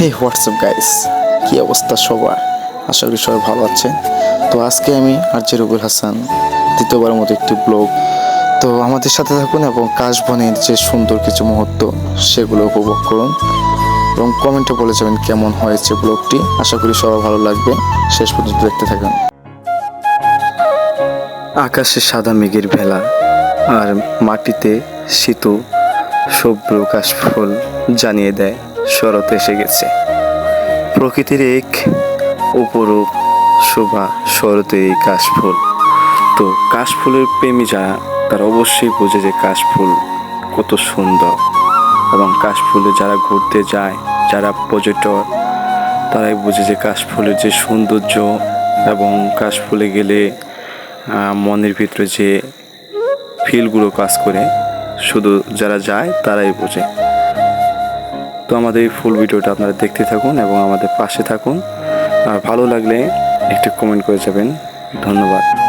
হে WhatsApp guys কি অবস্থা সবার? আশা করি সবাই ভালো আছে তো আজকে আমি আরজে রুবেল হাসান দ্বিতীয়বার মতো একটি ব্লগ তো আমাদের সাথে থাকুন এবং কাশবনের যে সুন্দর কিছু মুহূর্ত, সেগুলো উপভোগ করুন। এবং কমেন্টে বলে যাবেন কেমন হয়েছে ব্লগটি আশা করি সবার ভালো লাগবে। শেষ পর্যন্ত দেখতে থাকুন। আকাশে সাদা মেঘের ভেলা আর মাটিতে শীত শুভ্র কাশফুল জানিয়ে দেয় শরৎ এসে গেছে। প্রকৃতির এক উপরূপ শোভা শরতের এই কাশফুল। তো কাশফুলের প্রেমী যারা, তারা অবশ্যই বোঝে যে কাশফুল কত সুন্দর। এবং কাশফুলে যারা ঘুরতে যায়, যারা পর্যটক, তারাই বোঝে যে কাশফুলের যে সৌন্দর্য এবং কাশফুলে গেলে মনের ভিতরে যে ফিলগুলো কাজ করে, শুধু যারা যায়, তারাই বোঝে। তো আমাদের এই ফুল ভিডিওটা আপনারা দেখতে থাকুন এবং আমাদের পাশে থাকুন। আর ভালো লাগলে একটু কমেন্ট করে যাবেন। ধন্যবাদ।